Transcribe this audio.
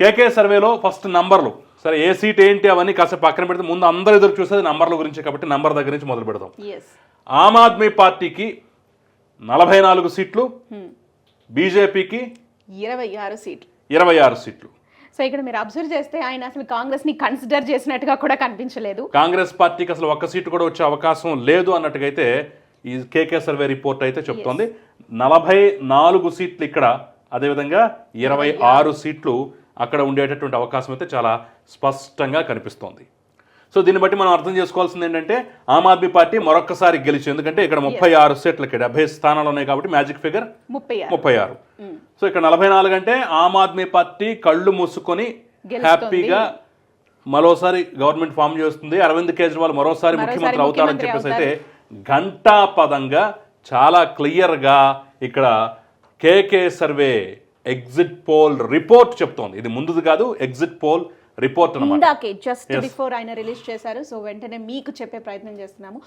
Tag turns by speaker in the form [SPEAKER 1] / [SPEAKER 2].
[SPEAKER 1] కేకే సర్వేలో ఫస్ట్ నంబర్లు. సరే ఏ సీట్ ఏంటి అవన్నీ కాసేపు పక్కన పెడితే ముందు అందరు ఎదురు చూసేది నంబర్ల గురించి కాబట్టి నంబర్ దగ్గర నుంచి మొదలు పెడదాం. ఆమ్ ఆద్మీ పార్టీకి నలభై నాలుగు సీట్లు బీజేపీకి
[SPEAKER 2] ఇరవై ఆరు సీట్లు.
[SPEAKER 1] ఇరవై ఆరు సీట్లు.
[SPEAKER 2] సో ఇక్కడ మీరు అబ్జర్వ్ చేస్తే ఆయన అసలు కాంగ్రెస్ని కన్సిడర్ చేసినట్టుగా కూడా కనిపించలేదు.
[SPEAKER 1] కాంగ్రెస్ పార్టీకి అసలు ఒక్క సీటు కూడా వచ్చే అవకాశం లేదు అన్నట్టుగైతే ఈ కేకే సర్వే రిపోర్ట్ అయితే చెప్తోంది. నలభై నాలుగు సీట్లు ఇక్కడ అదేవిధంగా ఇరవై ఆరు. సీట్లు అక్కడ ఉండేటటువంటి అవకాశం అయితే చాలా స్పష్టంగా కనిపిస్తోంది. సో దీన్ని బట్టి మనం అర్థం చేసుకోవాల్సింది ఏంటంటే ఆమ్ ఆద్మీ పార్టీ మరొక్కసారి గెలిచి ఎందుకంటే ఇక్కడ ముప్పై ఆరు సీట్లకి డెబ్బై స్థానాలు ఉన్నాయి కాబట్టి మ్యాజిక్ ఫిగర్
[SPEAKER 2] ముప్పై ఆరు.
[SPEAKER 1] ముప్పై ఆరు. సో ఇక్కడ నలభై నాలుగు అంటే ఆమ్ ఆద్మీ పార్టీ కళ్ళు మూసుకొని. హ్యాపీగా మరోసారి గవర్నమెంట్ ఫామ్ చేస్తుంది. అరవింద్ కేజ్రీవాల్ మరోసారి ముఖ్యమంత్రి అవుతారని చెప్పేసి అయితే ఘంటాపదంగా చాలా క్లియర్గా ఇక్కడ K K survey exit poll report చెప్తోంది. ఇది ముందుది కాదు ఎగ్జిట్ పోల్ రిపోర్ట్ అన్నమాట.
[SPEAKER 2] ఇందాకే జస్ట్. బిఫోర్ ఆయన రిలీజ్ చేశారు సో వెంటనే మీకు చెప్పే ప్రయత్నం చేస్తున్నాము.